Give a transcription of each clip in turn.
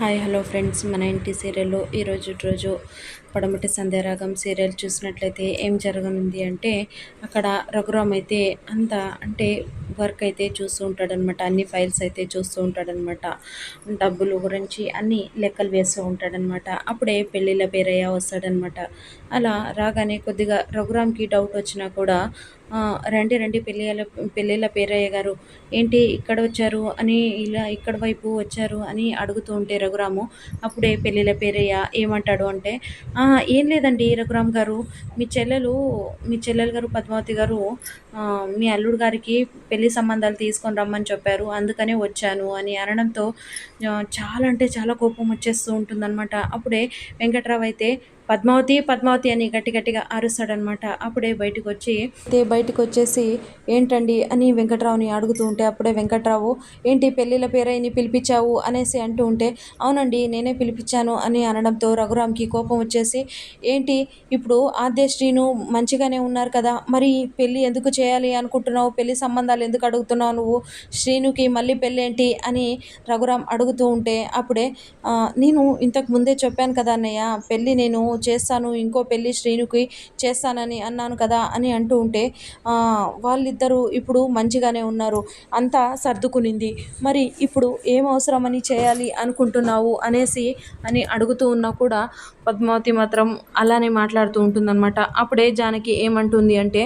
Hi hello friends. మన ఇంటి సీరియల్లో ఈరోజు రోజు పడమటి సంధ్యారాగం సీరియల్ చూసినట్లయితే ఏం జరగనుంది అంటే అక్కడ రఘురామ్ అయితే అంత అంటే వర్క్ అయితే చూస్తూ ఉంటాడనమాట అన్ని ఫైల్స్ అయితే చూస్తూ ఉంటాడనమాట డబ్బులు గురించి అన్ని లెక్కలు వేస్తూ ఉంటాడనమాట అప్పుడే పెళ్ళిళ్ళ పేరయ్య వస్తాడనమాట అలా రాగానే కొద్దిగా రఘురామ్కి డౌట్ వచ్చినా కూడా రండి రండి పెళ్ళిళ్ళ పెళ్ళిళ్ళ పేరయ్య గారు. ఏంటి ఇక్కడ వచ్చారు అని ఇలా ఇక్కడ వైపు వచ్చారు అని అడుగుతూ ఉంటే రఘురాము అప్పుడే పెళ్ళిళ్ళ పేరయ్య ఏమంటాడు అంటే ఏం లేదండి రఘురామ్ గారు మీ చెల్లెలు మీ చెల్లెలు గారు పద్మావతి గారు మీ అల్లుడు గారికి పెళ్ళి సంబంధాలు తీసుకొని రమ్మని చెప్పారు అందుకనే వచ్చాను అని అనడంతో చాలా అంటే చాలా కోపం వచ్చేస్తూ ఉంటుందన్నమాట. అప్పుడే వెంకట్రావు అయితే పద్మావతి పద్మావతి అని గట్టి గట్టిగా అరుస్తాడనమాట అప్పుడే బయటకు వచ్చి బయటకు వచ్చేసి ఏంటండి? అని వెంకట్రావుని అడుగుతూ ఉంటే అప్పుడే వెంకట్రావు ఏంటి పెళ్ళిళ్ళ పేరైని పిలిపించావు? అనేసి అంటూ ఉంటే అవునండి నేనే పిలిపించాను అని అనడంతో రఘురామ్కి కోపం వచ్చేసి ఏంటి ఇప్పుడు ఆద్య శ్రీను మంచిగానే ఉన్నారు కదా మరి పెళ్ళి ఎందుకు చేయాలి అనుకుంటున్నావు? పెళ్ళి సంబంధాలు ఎందుకు అడుగుతున్నావు నువ్వు? శ్రీనుకి మళ్ళీ పెళ్ళి ఏంటి అని రఘురామ్ అడుగుతూ ఉంటే అప్పుడే నేను ఇంతకు ముందే చెప్పాను కదా అన్నయ్య పెళ్ళి నేను చేస్తాను ఇంకో పెళ్ళి శ్రీనుకి చేస్తానని అన్నాను కదా అని అంటూ ఉంటే వాళ్ళిద్దరూ ఇప్పుడు మంచిగానే ఉన్నారు. అంతా సర్దుకునింది. మరి ఇప్పుడు ఏం అవసరమని చేయాలి అనుకుంటున్నావు అనేసి అని అడుగుతూ ఉన్నా కూడా పద్మావతి మాత్రం అలానే మాట్లాడుతూ ఉంటుందన్నమాట. అప్పుడే జానకి ఏమంటుంది అంటే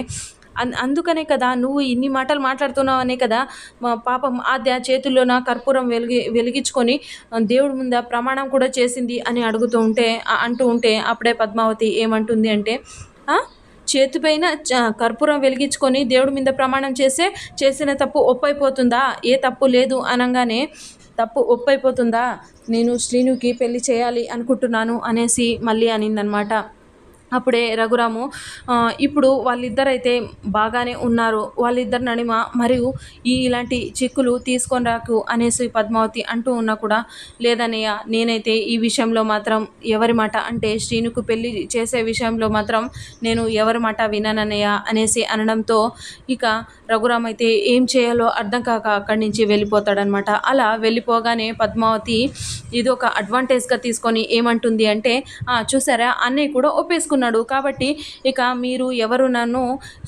అందుకనే కదా నువ్వు ఇన్ని మాటలు మాట్లాడుతున్నావు అనే కదా మా పాపం ఆద్య చేతుల్లోన కర్పూరం వెలిగి వెలిగించుకొని దేవుడి ముందు ప్రమాణం కూడా చేసింది అని అడుగుతూ ఉంటే అంటూ ఉంటే అప్పుడే పద్మావతి ఏమంటుంది అంటే చేతిపైన కర్పూరం వెలిగించుకొని దేవుడి మీద ప్రమాణం చేసే చేసిన తప్పు ఒప్పైపోతుందా? ఏ తప్పు లేదు అనగానే తప్పు ఒప్పైపోతుందా? నేను శ్రీనుకి పెళ్ళి చేయాలి అనుకుంటున్నాను అనేసి మళ్ళీ అనిందనమాట. అప్పుడే రఘురాము ఇప్పుడు వాళ్ళిద్దరైతే బాగానే ఉన్నారు. వాళ్ళిద్దరి నడిమ మరియు ఈ ఇలాంటి చిక్కులు తీసుకొని రాకు అనేసి పద్మావతి అంటూ ఉన్నా కూడా లేదనయ్య నేనైతే ఈ విషయంలో మాత్రం ఎవరి మాట అంటే శ్రీనుకు పెళ్ళి చేసే విషయంలో మాత్రం నేను ఎవరి మాట విననన్నయ్య అనేసి అనడంతో ఇక రఘురామ్ అయితే ఏం చేయాలో అర్థం కాక అక్కడి నుంచి వెళ్ళిపోతాడనమాట అలా వెళ్ళిపోగానే పద్మావతి ఇది ఒక అడ్వాంటేజ్గా తీసుకొని ఏమంటుంది అంటే చూసారా? అన్నయ్య కూడా ఒప్పేసుకున్నాను చేసుకున్నాడు కాబట్టి ఇక మీరు ఎవరు నన్ను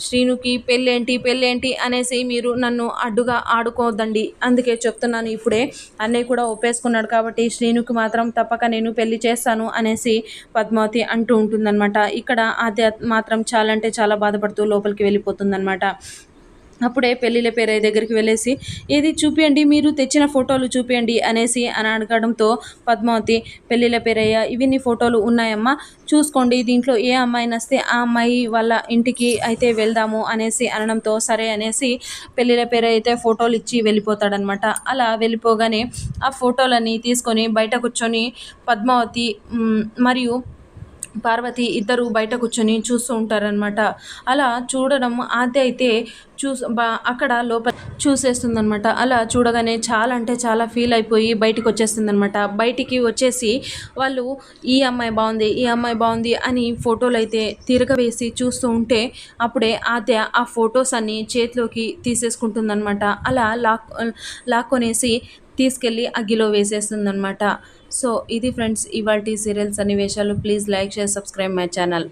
శ్రీనుకి పెళ్ళేంటి పెళ్ళేంటి అనేసి మీరు నన్ను అడ్డుగా ఆడుకోవద్దండి. అందుకే చెప్తున్నాను ఇప్పుడే. అన్నయ్య కూడా ఒప్పేసుకున్నాడు కాబట్టి శ్రీనుకి మాత్రం తప్పక నేను పెళ్ళి చేస్తాను అనేసి పద్మావతి అంటూ ఉంటుందన్నమాట. ఇక్కడ ఆద్య మాత్రం చాలా అంటే చాలా బాధపడుతూ లోపలికి వెళ్ళిపోతుందన్నమాట. అప్పుడే పెళ్ళిళ్ళ పేరయ్య దగ్గరికి వెళ్ళేసి ఏది చూపియండి మీరు తెచ్చిన ఫోటోలు చూపియండి అనేసి అని అడగడంతో పద్మావతి పెళ్ళిళ్ళ పేరయ్య ఇవన్నీ ఫోటోలు ఉన్నాయమ్మా చూసుకోండి దీంట్లో ఏ అమ్మాయి నస్తే ఆ అమ్మాయి వాళ్ళ ఇంటికి అయితే వెళ్దాము అనేసి అనడంతో సరే అనేసి పెళ్ళిళ్ళ పేరు అయితే ఫోటోలు ఇచ్చి వెళ్ళిపోతాడనమాట. అలా వెళ్ళిపోగానే ఆ ఫోటోలన్నీ తీసుకొని బయట కూర్చొని పద్మావతి మరియు పార్వతి ఇద్దరు బయట కూర్చొని చూస్తూ ఉంటారనమాట అలా చూడడం ఆద్య అయితే చూస్ అక్కడ లోపల చూసేస్తుందనమాట అలా చూడగానే చాలా అంటే చాలా ఫీల్ అయిపోయి బయటికి వచ్చేస్తుందనమాట బయటికి వచ్చేసి వాళ్ళు ఈ అమ్మాయి బాగుంది ఈ అమ్మాయి బాగుంది అని ఫోటోలు అయితే తిరగవేసి చూస్తూ ఉంటే అప్పుడే ఆద్య ఆ ఫొటోస్ అన్ని చేతిలోకి తీసేసుకుంటుందనమాట అలా లాక్ లాక్కొనేసి తీసుకెళ్ళి అగ్గిలో వేసేస్తుంది అనమాట సో ఇది ఫ్రెండ్స్ ఇవాళ సీరియల్స్ సన్నివేశాలు. Please like share subscribe my channel.